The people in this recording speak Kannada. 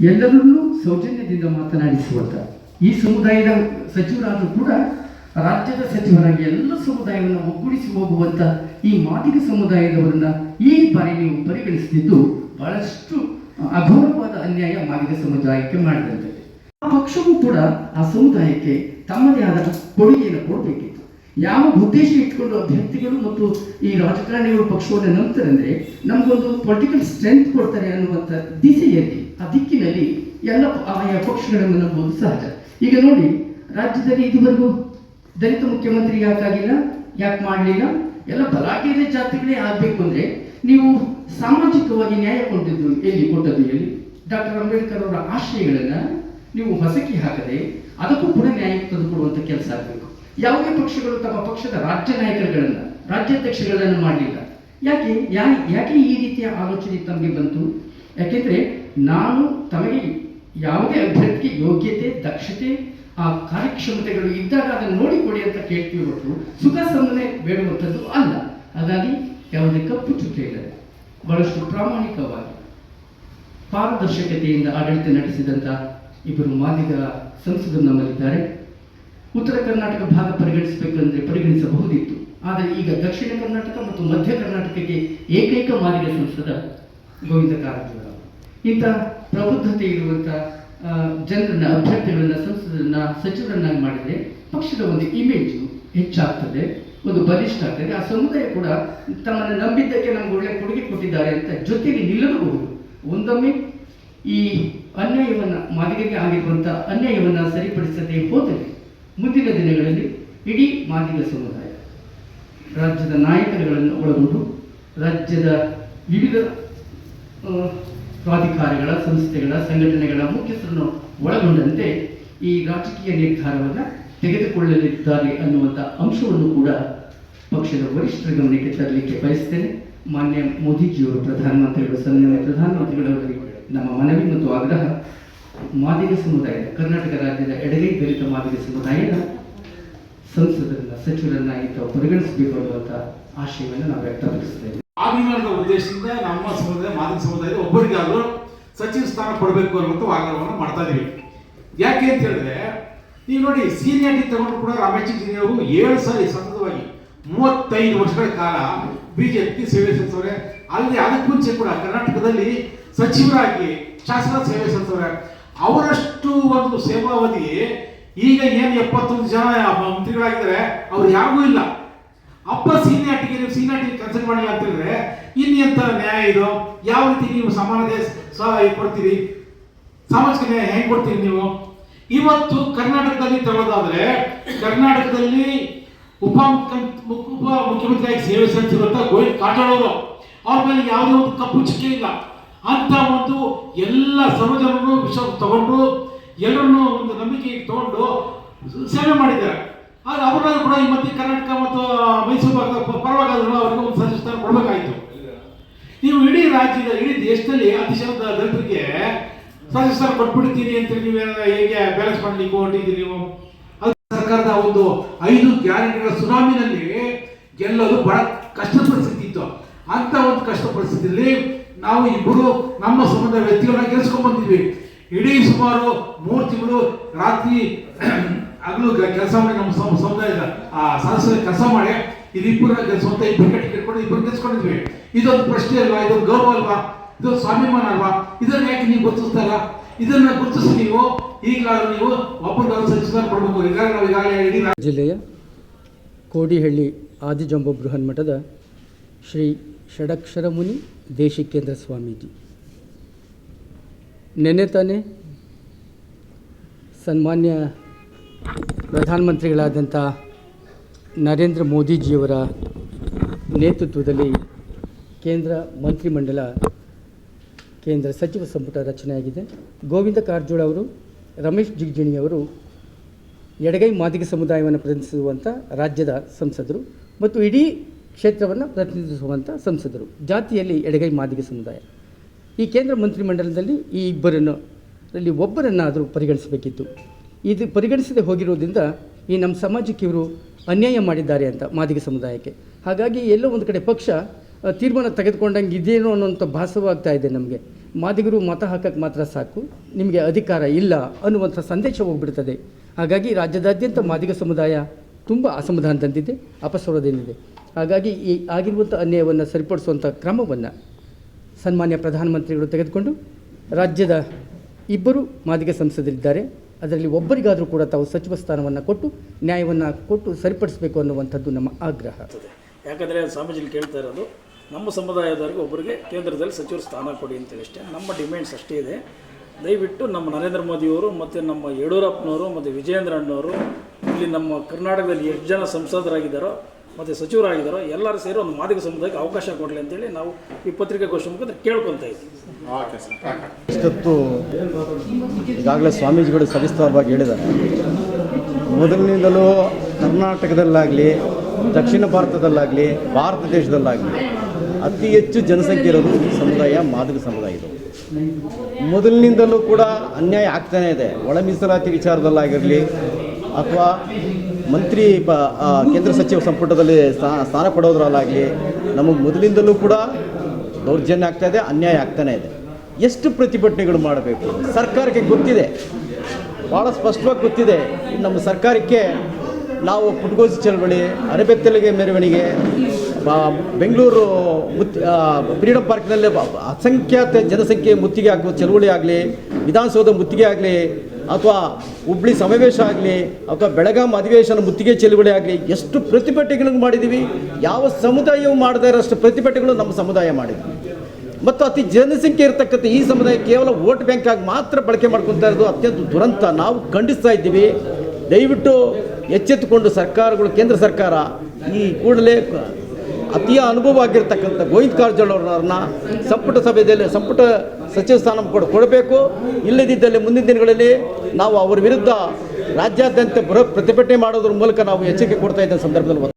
ಎಲ್ಲರನ್ನೂ ಸೌಜನ್ಯದಿಂದ ಮಾತನಾಡಿಸುವಂತ ಈ ಸಮುದಾಯದ ಸಚಿವರಾದರೂ ಕೂಡ ರಾಜ್ಯದ ಸಚಿವರಾಗಿ ಎಲ್ಲ ಸಮುದಾಯವನ್ನು ಒಗ್ಗೂಡಿಸಿ ಹೋಗುವಂತ ಈ ಮಾದಿಗ ಸಮುದಾಯದವರನ್ನ ಈ ಬಾರಿ ನೀವು ಪರಿಗಣಿಸುತ್ತಿದ್ದು ಬಹಳಷ್ಟು ಅಘೋರವಾದ ಅನ್ಯಾಯ ಮಾದಿಗ ಸಮುದಾಯಕ್ಕೆ ಮಾಡಿದಂತೆ. ಆ ಪಕ್ಷವೂ ಕೂಡ ಆ ಸಮುದಾಯಕ್ಕೆ ತಮ್ಮದೇ ಆದ ಕೊಡುಗೆಯನ್ನು ಕೊಡಬೇಕಿತ್ತು. ಯಾವ ಉದ್ದೇಶ ಇಟ್ಕೊಂಡು ಅಭ್ಯರ್ಥಿಗಳು ಮತ್ತು ಈ ರಾಜಕಾರಣಿಗಳು ಪಕ್ಷವನ್ನು ನಂಬ್ತಾರೆ ಅಂದ್ರೆ ನಮಗೊಂದು ಪೊಲಿಟಿಕಲ್ ಸ್ಟ್ರೆಂತ್ ಕೊಡ್ತಾರೆ ಅನ್ನುವಂಥ ದಿಸೆಯಲ್ಲಿ ಆ ದಿಕ್ಕಿನಲ್ಲಿ ಎಲ್ಲ ಆಯಾ ಪಕ್ಷಗಳನ್ನು ನಂಬುವುದು ಸಹಜ. ಈಗ ನೋಡಿ, ರಾಜ್ಯದಲ್ಲಿ ಇದುವರೆಗೂ ದಲಿತ ಮುಖ್ಯಮಂತ್ರಿ ಯಾಕಾಗಿಲ್ಲ, ಯಾಕೆ ಮಾಡಲಿಲ್ಲ? ಎಲ್ಲ ಬಲಾಢ್ಯದ ಜಾತಿಗಳೇ ಆಗಬೇಕು ಅಂದ್ರೆ ನೀವು ಸಾಮಾಜಿಕವಾಗಿ ನ್ಯಾಯ ಕೊಟ್ಟಿದ್ದು ಎಲ್ಲಿ ಕೊಟ್ಟದ್ದು ಎಲ್ಲಿ? ಡಾಕ್ಟರ್ ಅಂಬೇಡ್ಕರ್ ಅವರ ಆಶಯಗಳನ್ನ ನೀವು ಹೊಸಕಿ ಹಾಕದೆ ಅದಕ್ಕೂ ಕೂಡ ನ್ಯಾಯ ತಂದುಕೊಡುವಂಥ ಕೆಲಸ ಆಗಬೇಕು. ಯಾವುದೇ ಪಕ್ಷಗಳು ತಮ್ಮ ಪಕ್ಷದ ರಾಜ್ಯ ನಾಯಕರುಗಳನ್ನ, ರಾಜ್ಯಾಧ್ಯಕ್ಷಗಳನ್ನ ಮಾಡಲಿಲ್ಲ. ಯಾಕೆ? ಯಾಕೆ ಈ ರೀತಿಯ ಆಲೋಚನೆ ತಮಗೆ ಬಂತು? ಯಾಕೆಂದ್ರೆ ನಾನು ತಮಗೆ ಯಾವುದೇ ಅಭ್ಯರ್ಥಿಗೆ ಯೋಗ್ಯತೆ, ದಕ್ಷತೆ, ಆ ಕಾರ್ಯಕ್ಷಮತೆಗಳು ಇದ್ದಾಗ ಅದನ್ನು ನೋಡಿಕೊಡಿ ಅಂತ ಕೇಳ್ತೀವಿ ಹೊರತು ಸುಖ ಸಂಬಂಧನೆ ಬೇಡುವಂಥದ್ದು ಅಲ್ಲ. ಹಾಗಾಗಿ ಯಾವುದೇ ಕಪ್ಪು ಚುಕ್ಕೆ ಇಲ್ಲ. ಬಹಳಷ್ಟು ಪ್ರಾಮಾಣಿಕವಾಗಿ ಪಾರದರ್ಶಕತೆಯಿಂದ ಆಡಳಿತ ನಡೆಸಿದಂಥ ಇಬ್ಬರು ಮಾದಿಗ ಸಂಸದರು ನಮ್ಮಲ್ಲಿದ್ದಾರೆ. ಉತ್ತರ ಕರ್ನಾಟಕ ಭಾಗ ಪರಿಗಣಿಸಬೇಕಂದ್ರೆ ಪರಿಗಣಿಸಬಹುದಿತ್ತು. ಆದರೆ ಈಗ ದಕ್ಷಿಣ ಕರ್ನಾಟಕ ಮತ್ತು ಮಧ್ಯ ಕರ್ನಾಟಕಕ್ಕೆ ಏಕೈಕ ಮಾದಿಗ ಸಂಸದ ಗೋವಿಂದ ಕಾರಜೋಳ ಇಂಥ ಪ್ರಬುದ್ಧತೆ ಇರುವಂಥ ಜನರನ್ನ, ಅಭ್ಯರ್ಥಿಗಳನ್ನ, ಸಂಸದರನ್ನ, ಸಚಿವರನ್ನಾಗಿ ಮಾಡಿದರೆ ಪಕ್ಷದ ಒಂದು ಇಮೇಜು ಹೆಚ್ಚಾಗ್ತದೆ, ಒಂದು ಬಲಿಷ್ಠ ಆಗ್ತದೆ. ಆ ಸಮುದಾಯ ಕೂಡ ತಮ್ಮನ್ನು ನಂಬಿದ್ದಕ್ಕೆ ನಮ್ಗೆ ಒಳ್ಳೆ ಕೊಡುಗೆ ಕೊಟ್ಟಿದ್ದಾರೆ ಅಂತ ಜೊತೆಗೆ ನಿಲ್ಲಬಹುದು ಒಂದೊಮ್ಮೆ ಈ ಅನ್ಯಾಯವನ್ನ ಮಾದಿಗೆಗೆ ಆಗಿರುವಂಥ ಅನ್ಯಾಯವನ್ನ ಸರಿಪಡಿಸದೆ ಹೋದರೆ ಮುಂದಿನ ದಿನಗಳಲ್ಲಿ ಇಡೀ ಮಾದಿಗ ಸಮುದಾಯ ರಾಜ್ಯದ ನಾಯಕರುಗಳನ್ನು ಒಳಗೊಂಡು, ರಾಜ್ಯದ ವಿವಿಧ ಪ್ರಾಧಿಕಾರಗಳ, ಸಂಸ್ಥೆಗಳ, ಸಂಘಟನೆಗಳ ಮುಖ್ಯಸ್ಥರನ್ನು ಒಳಗೊಂಡಂತೆ ಈ ರಾಜಕೀಯ ನಿರ್ಧಾರವನ್ನು ತೆಗೆದುಕೊಳ್ಳಲಿದ್ದಾರೆ ಅನ್ನುವಂಥ ಅಂಶವನ್ನು ಕೂಡ ಪಕ್ಷದ ವರಿಷ್ಠರ ಗಮನಕ್ಕೆ ತರಲಿಕ್ಕೆ ಬಯಸ್ತೇನೆ. ಮಾನ್ಯ ಮೋದಿಜಿಯವರು, ಪ್ರಧಾನಮಂತ್ರಿಗಳು, ಸನ್ಮಾನ್ಯ ಪ್ರಧಾನಮಂತ್ರಿಗಳವರಿಗೆ ನಮ್ಮ ಮನವಿ ಮತ್ತು ಆಗ್ರಹ. ಮಾದಿಗ ಸಮುದಾಯದ, ಕರ್ನಾಟಕ ರಾಜ್ಯದ ಎಡಗೈ ದಲಿತ ಮಾದಿಗ ಸಮುದಾಯದ ಸಂಸದರನ್ನ, ಸಚಿವರನ್ನ ತಾವು ಪರಿಗಣಿಸಬೇಕು ಅನ್ನುವಂಥ ಆಶಯವನ್ನು ನಾವು ವ್ಯಕ್ತಪಡಿಸ್ತೇವೆ. ಸ್ವಾಭಿಮಾನದ ಉದ್ದೇಶದಿಂದ ನಮ್ಮ ಸಮುದಾಯ ಮಾದರಿ ಸಮುದಾಯದ ಒಬ್ಬರಿಗಾದರೂ ಸಚಿವ ಸ್ಥಾನ ಕೊಡಬೇಕು ಅನ್ನುವಂಥ ವಾಗ್ದಾನವನ್ನು ಮಾಡ್ತಾ ಇದೀವಿ. ಯಾಕೆ ಅಂತ ಹೇಳಿದ್ರೆ ನೀವು ನೋಡಿ ಸೀನಿಯಾರಿಟಿ ತಗೊಂಡು ಕೂಡ ರಮೇಶ್ ಜಿನಿಯವರು ಏಳು ಸಾರಿ ಸತತವಾಗಿ ಮೂವತ್ತೈದು ವರ್ಷಗಳ ಕಾಲ ಬಿಜೆಪಿ ಸೇವೆ ಸಲ್ಲಿಸವ್ರೆ. ಅಲ್ಲಿ ಅದಕ್ಕೆ ಮುಂಚೆ ಕೂಡ ಕರ್ನಾಟಕದಲ್ಲಿ ಸಚಿವರಾಗಿ ಶಾಸಕ ಸೇವೆ ಸಲ್ಲಿಸವ್ರೆ. ಅವರಷ್ಟು ಒಂದು ಸೇವಾವಧಿ ಈಗ ಏನು ಎಪ್ಪತ್ತೊಂದು ಜನ ಮಂತ್ರಿಗಳಾಗಿದ್ದಾರೆ, ಅವ್ರು ಯಾರಿಗೂ ಇಲ್ಲ. ಅಪ್ಪ ಸೀನಿಯಾರ್ಟಿಗೆ ನೀವು ಸೀನಿಯಾರ್ಟಿ ಕನ್ಸಿಡರ್ ಮಾಡಿ ಆಗ್ತಿದ್ರೆ ಇನ್ನೆಂತ ನ್ಯಾಯ ಇದು. ಯಾವ ರೀತಿ ನೀವು ಸಮಾನತೆ ಕೊಡ್ತೀರಿ? ಸಾಮಾಜಿಕ ನ್ಯಾಯ ಹೆಂಗ್ ಕೊಡ್ತೀರಿ ನೀವು? ಇವತ್ತು ಕರ್ನಾಟಕದಲ್ಲಿ ತಗೊಳ್ಳೋದಾದ್ರೆ ಕರ್ನಾಟಕದಲ್ಲಿ ಉಪ ಉಪ ಮುಖ್ಯಮಂತ್ರಿಯಾಗಿ ಸೇವೆ ಸಲ್ಲಿಸಿರುವಂತ ಗೋವಿಂದ್ ಕಾಟಾಡೋದು ಅವ್ರ. ಮೇಲೆ ಯಾವುದೇ ಒಂದು ಕಪ್ಪು ಚುಕ್ಕೆ ಇಲ್ಲ. ಅಂತ ಒಂದು ಎಲ್ಲ ಸರ್ವಜನರು ವಿಶ್ವ ತಗೊಂಡು, ಎಲ್ಲರನ್ನು ಒಂದು ನಂಬಿಕೆ ತಗೊಂಡು ಸೇವೆ ಮಾಡಿದ್ದಾರೆ. ಆಗ ಅವರನ್ನು ಕೂಡ ಈ ಮಧ್ಯೆ ಕರ್ನಾಟಕ ಮತ್ತು ಮೈಸೂರು ಭಾಗದ ಪರವಾಗಿ ಅವರಿಗೆ ಒಂದು ಸಜೆಸ್ಟನ್ ಕೊಡಬೇಕಾಯಿತು. ನೀವು ಇಡೀ ರಾಜ್ಯದ, ಇಡೀ ದೇಶದಲ್ಲಿ ಅತಿಶಯದ ದಲಿತರಿಗೆ ಸಜೆಸ್ಟನ್ ಕೊಟ್ಬಿಡ್ತೀನಿ ಅಂತ ನೀವು ಹೇಗೆ ಬ್ಯಾಲೆನ್ಸ್ ಮಾಡಲಿಕ್ಕೆ ಹೊರಟಿದ್ದೀರಿ ನೀವು? ಅದು ಸರ್ಕಾರದ ಒಂದು ಐದು ಗ್ಯಾರಂಟಿಗಳ ಸುನಾಮಿನಲ್ಲಿ ಗೆಲ್ಲಲು ಬಹಳ ಕಷ್ಟ ಪರಿಸ್ಥಿತಿ ಇತ್ತು. ಅಂತ ಒಂದು ಕಷ್ಟ ಪರಿಸ್ಥಿತಿಯಲ್ಲಿ ನಾವು ಇಬ್ಬರು ನಮ್ಮ ಸಂಬಂಧ ವ್ಯಕ್ತಿಗಳನ್ನ ಗೆಲ್ಸ್ಕೊಂಡ್ ಬಂದಿದ್ವಿ. ಇಡೀ ಸುಮಾರು ಮೂರು ತಿಂಗಳು ರಾತ್ರಿ ಹಗಲು ಕೆಲಸ ಮಾಡಿ ನಮ್ಮ ಸಮ- ಸಮುದಾಯದ, ಆ, ಸದಸ್ಯರ ಕೆಲಸ ಮಾಡಿ, ಇದಿಬ್ಬರ ಸ್ವಂತ ಇಬ್ಬರು ಕಟ್ಟಿ ಕಟ್ಕೊಂಡು ಇಬ್ಬರು ಗೆಲ್ಸ್ಕೊಂಡಿದ್ವಿ ಇದೊಂದು ಪ್ರಶ್ನೆ ಅಲ್ವಾ? ಇದೊಂದು ಗೌರವ ಅಲ್ವಾ? ಇದೊಂದು ಸ್ವಾಭಿಮಾನ ಅಲ್ವಾ? ಇದನ್ನ ಯಾಕೆ ನೀವು ಗುರುತಿಸ್ತಾರ ಇದನ್ನ ಗುರುತಿಸಿ ನೀವು, ಈಗಲಾದ್ರೂ ನೀವು ಒಬ್ಬರಿಗಾದ್ರೂ ಸಂಸ್ಕಾರ ಕೊಡಬೇಕು ಈಗಾಗಲೇ ನಾವು ಈಗಾಗಲೇ ಜಿಲ್ಲೆಯ ಕೋಡಿಹಳ್ಳಿ ಆದಿಜಂಬ ಬೃಹನ್ ಮಠದ ಶ್ರೀ ಷಡಕ್ಷರ ಮುನಿ ದೇಶಿಕೇಂದ್ರ ಸ್ವಾಮೀಜಿ. ನೆನ್ನೆ ತಾನೆ ಸನ್ಮಾನ್ಯ ಪ್ರಧಾನಮಂತ್ರಿಗಳಾದಂಥ ನರೇಂದ್ರ ಮೋದಿಜಿಯವರ ನೇತೃತ್ವದಲ್ಲಿ ಕೇಂದ್ರ ಮಂತ್ರಿಮಂಡಲ, ಕೇಂದ್ರ ಸಚಿವ ಸಂಪುಟ ರಚನೆಯಾಗಿದೆ. ಗೋವಿಂದ ಕಾರಜೋಳ ಅವರು, ರಮೇಶ್ ಜಿಗಜಿಣಿಯವರು ಎಡಗೈ ಮಾದಿಗ ಸಮುದಾಯವನ್ನು ಪ್ರತಿನಿಧಿಸುವಂಥ ರಾಜ್ಯದ ಸಂಸದರು ಮತ್ತು ಇಡೀ ಕ್ಷೇತ್ರವನ್ನು ಪ್ರತಿನಿಧಿಸುವಂಥ ಸಂಸದರು, ಜಾತಿಯಲ್ಲಿ ಎಡಗೈ ಮಾದಿಗ ಸಮುದಾಯ. ಈ ಕೇಂದ್ರ ಮಂತ್ರಿಮಂಡಲದಲ್ಲಿ ಈ ಇಬ್ಬರನ್ನು, ಅಲ್ಲಿ ಒಬ್ಬರನ್ನಾದರೂ ಪರಿಗಣಿಸಬೇಕಿತ್ತು. ಇದು ಪರಿಗಣಿಸದೆ ಹೋಗಿರೋದ್ರಿಂದ ಈ ನಮ್ಮ ಸಮಾಜಕ್ಕೆ ಇವರು ಅನ್ಯಾಯ ಮಾಡಿದ್ದಾರೆ ಅಂತ ಮಾದಿಗ ಸಮುದಾಯಕ್ಕೆ. ಹಾಗಾಗಿ ಎಲ್ಲೋ ಒಂದು ಕಡೆ ಪಕ್ಷ ತೀರ್ಮಾನ ತೆಗೆದುಕೊಂಡಂಗೆ ಇದೇನೋ ಅನ್ನೋಂಥ ಭಾಸವಾಗ್ತಾ ಇದೆ ನಮಗೆ. ಮಾದಿಗರು ಮತ ಹಾಕಕ್ಕೆ ಮಾತ್ರ ಸಾಕು, ನಿಮಗೆ ಅಧಿಕಾರ ಇಲ್ಲ ಅನ್ನುವಂಥ ಸಂದೇಶ ಹೋಗ್ಬಿಡ್ತದೆ. ಹಾಗಾಗಿ ರಾಜ್ಯದಾದ್ಯಂತ ಮಾದಿಗ ಸಮುದಾಯ ತುಂಬ ಅಸಮಾಧಾನ ತಂದಿದೆ ಅಪಸ್ವರದಿಂದಿದೆ ಹಾಗಾಗಿ ಈ ಆಗಿರುವಂಥ ಅನ್ಯಾಯವನ್ನು ಸರಿಪಡಿಸುವಂಥ ಕ್ರಮವನ್ನು ಸನ್ಮಾನ್ಯ ಪ್ರಧಾನಮಂತ್ರಿಗಳು ತೆಗೆದುಕೊಂಡು ರಾಜ್ಯದ ಇಬ್ಬರು ಮಾದಿಗ ಸಂಸದರಿದ್ದಾರೆ. ಅದರಲ್ಲಿ ಒಬ್ಬರಿಗಾದರೂ ಕೂಡ ತಾವು ಸಚಿವ ಸ್ಥಾನವನ್ನು ಕೊಟ್ಟು ನ್ಯಾಯವನ್ನು ಕೊಟ್ಟು ಸರಿಪಡಿಸಬೇಕು ಅನ್ನುವಂಥದ್ದು ನಮ್ಮ ಆಗ್ರಹ. ಯಾಕಂದರೆ ಸ್ವಾಮೀಜಿಲಿ ಕೇಳ್ತಾ ಇರೋದು, ನಮ್ಮ ಸಮುದಾಯದವರಿಗೆ ಒಬ್ಬರಿಗೆ ಕೇಂದ್ರದಲ್ಲಿ ಸಚಿವರು ಸ್ಥಾನ ಕೊಡಿ ಅಂತೇಳಿ ಅಷ್ಟೇ. ನಮ್ಮ ಡಿಮ್ಯಾಂಡ್ಸ್ ಅಷ್ಟೇ ಇದೆ. ದಯವಿಟ್ಟು ನಮ್ಮ ನರೇಂದ್ರ ಮೋದಿಯವರು ಮತ್ತು ನಮ್ಮ ಯಡಿಯೂರಪ್ಪನವರು ಮತ್ತು ವಿಜಯೇಂದ್ರ ಅಣ್ಣವರು ಇಲ್ಲಿ ನಮ್ಮ ಕರ್ನಾಟಕದಲ್ಲಿ ಎಷ್ಟು ಜನ ಸಂಸದರಾಗಿದ್ದಾರೋ ಮತ್ತು ಸಚಿವರಾಗಿದ್ದಾರೋ ಎಲ್ಲರೂ ಸೇರಿ ಒಂದು ಮಾದಿಗ ಸಮುದಾಯಕ್ಕೆ ಅವಕಾಶ ಕೊಡಲಿ ಅಂತೇಳಿ ನಾವು ಈ ಪತ್ರಿಕಾಗೋಷ್ಠಿ ಮುಖಾಂತರ ಕೇಳ್ಕೊತಾ ಇದ್ದೀವಿ. ಓಕೆ ಸರ್ ಇಷ್ಟೊತ್ತು ಈಗಾಗಲೇ ಸ್ವಾಮೀಜಿಗಳು ಸವಿಸ್ತಾರವಾಗಿ ಹೇಳಿದ್ದಾರೆ. ಮೊದಲಿನಿಂದಲೂ ಕರ್ನಾಟಕದಲ್ಲಾಗಲಿ ದಕ್ಷಿಣ ಭಾರತದಲ್ಲಾಗಲಿ ಭಾರತ ದೇಶದಲ್ಲಾಗಲಿ ಅತಿ ಹೆಚ್ಚು ಜನಸಂಖ್ಯೆ ಇರೋದು ಸಮುದಾಯ ಮಾದಕ ಸಮುದಾಯ ಇದು. ಮೊದಲಿನಿಂದಲೂ ಕೂಡ ಅನ್ಯಾಯ ಆಗ್ತಾನೇ ಇದೆ. ಒಳ ಮೀಸಲಾತಿ ವಿಚಾರದಲ್ಲಾಗಿರಲಿ ಅಥವಾ ಮಂತ್ರಿ ಪ ಕೇಂದ್ರ ಸಚಿವ ಸಂಪುಟದಲ್ಲಿ ಸ್ಥಾ- ಸ್ಥಾನ ಕೊಡೋದ್ರಲ್ಲಾಗಲಿ ನಮಗೆ ಮೊದಲಿಂದಲೂ ಕೂಡ ದೌರ್ಜನ್ಯ ಆಗ್ತಾ ಇದೆ, ಅನ್ಯಾಯ ಆಗ್ತಾನೇ ಇದೆ. ಎಷ್ಟು ಪ್ರತಿಭಟನೆಗಳು ಮಾಡಬೇಕು? ಸರ್ಕಾರಕ್ಕೆ ಗೊತ್ತಿದೆ. ಭಾಳ ಸ್ಪಷ್ಟವಾಗಿ ಗೊತ್ತಿದೆ. ನಮ್ಮ ಸರ್ಕಾರಕ್ಕೆ ನಾವು ಪುಟ್ಗೋಜಿ ಚಳವಳಿ, ಅರೆಬೆತ್ತಲಿಗೆ ಮೆರವಣಿಗೆ ಬೆಂಗಳೂರು ಮುತ್ ಫ್ರೀಡಮ್ ಪಾರ್ಕ್ನಲ್ಲಿ ಅಸಂಖ್ಯಾತ ಜನಸಂಖ್ಯೆ ಮುತ್ತಿಗೆ ಆಗುವ ಚಳವಳಿ ಆಗಲಿ ವಿಧಾನಸೌಧ ಮುತ್ತಿಗೆ ಆಗಲಿ ಅಥವಾ ಹುಬ್ಳಿ ಸಮಾವೇಶ ಆಗಲಿ, ಅಥವಾ ಬೆಳಗಾಂ ಅಧಿವೇಶನ ಮುತ್ತಿಗೆ ಚಳುವಳಿ ಆಗಲಿ, ಎಷ್ಟು ಪ್ರತಿಭಟನೆಗಳನ್ನು ಮಾಡಿದ್ದೀವಿ ಯಾವ ಸಮುದಾಯವು ಮಾಡದೇ ಇರೋಷ್ಟು ಪ್ರತಿಭಟನೆಗಳು ನಮ್ಮ ಸಮುದಾಯ ಮಾಡಿದ್ವಿ. ಮತ್ತು ಅತಿ ಜನಸಂಖ್ಯೆ ಇರತಕ್ಕಂಥ ಈ ಸಮುದಾಯ ಕೇವಲ ವೋಟ್ ಬ್ಯಾಂಕ್ ಆಗಿ ಮಾತ್ರ ಬಳಕೆ ಮಾಡ್ಕೊತಾ ಇರೋದು ಅತ್ಯಂತ ದುರಂತ. ನಾವು ಖಂಡಿಸ್ತಾ ಇದ್ದೀವಿ. ದಯವಿಟ್ಟು ಎಚ್ಚೆತ್ತುಕೊಂಡು ಸರ್ಕಾರಗಳು, ಕೇಂದ್ರ ಸರ್ಕಾರ ಈ ಕೂಡಲೇ ಕ- ಅತಿ ಅನುಭವ ಆಗಿರ್ತಕ್ಕಂಥ ಗೋವಿಂದ ಕಾರಜೋಳ ಅವರನ್ನ ಸಂಪುಟ ಸಭೆಯಲ್ಲಿ, ಸಂಪುಟ ಸಚಿವ ಸ್ಥಾನ ಕೊಡ, ಕೊಡಬೇಕು. ಇಲ್ಲದಿದ್ದಲ್ಲಿ ಮುಂದಿನ ದಿನಗಳಲ್ಲಿ ನಾವು ಅವರ ವಿರುದ್ಧ ರಾಜ್ಯಾದ್ಯಂತ ಬೃಹತ್ ಪ್ರತಿಭಟನೆ ಮಾಡೋದ್ರ ಮೂಲಕ ನಾವು ಎಚ್ಚರಿಕೆ ಕೊಡ್ತಾ ಇದ್ದ ಸಂದರ್ಭದಲ್ಲಿ